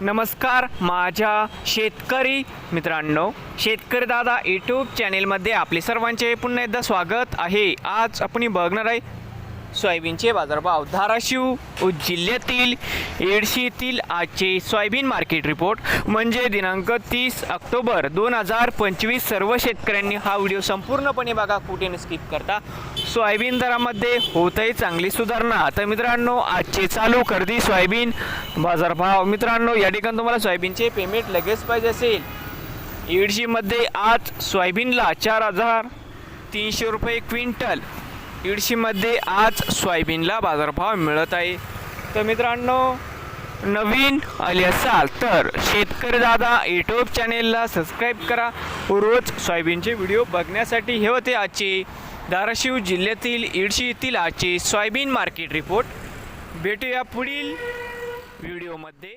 नमस्कार माझ्या शेतकरी मित्रांनो शेतकरी दादा यूट्यूब चॅनेलमध्ये आपले सर्वांचे पुन्हा एकदा स्वागत आहे. आज आपण बघणार आहे सोयाबीनचे बाजारभाव धाराशिव जिल्ह्यातील येडशीतील आजचे सोयाबीन मार्केट रिपोर्ट म्हणजे दिनांक तीस ऑक्टोबर दोन हजार पंचवीस सर्व शेतकऱ्यांनी हा व्हिडिओ संपूर्णपणे बघा कुठे स्किप करता. सोयाबीन दरामध्ये होत आहे चांगली सुधारणा. तर मित्रांनो आजचे चालू खरेदी सोयाबीन बाजारभाव. मित्रांनो या ठिकाणी तुम्हाला सोयाबीनचे पेमेंट लगेच पाहिजे असेल. येडशीमध्ये आज सोयाबीनला चार हजार तीनशे रुपये क्विंटल. इडशीमध्ये आज सोयाबीनला बाजारभाव मिळत आहे. तर मित्रांनो नवीन आले असाल तर शेतकरी दादा यूट्यूब चॅनेलला सबस्क्राईब करा. रोज सोयाबीनचे व्हिडिओ बघण्यासाठी हे होते आजचे धाराशिव जिल्ह्यातील इडशी येथील आजचे सोयाबीन मार्केट रिपोर्ट भेटूया पुढील व्हिडिओमध्ये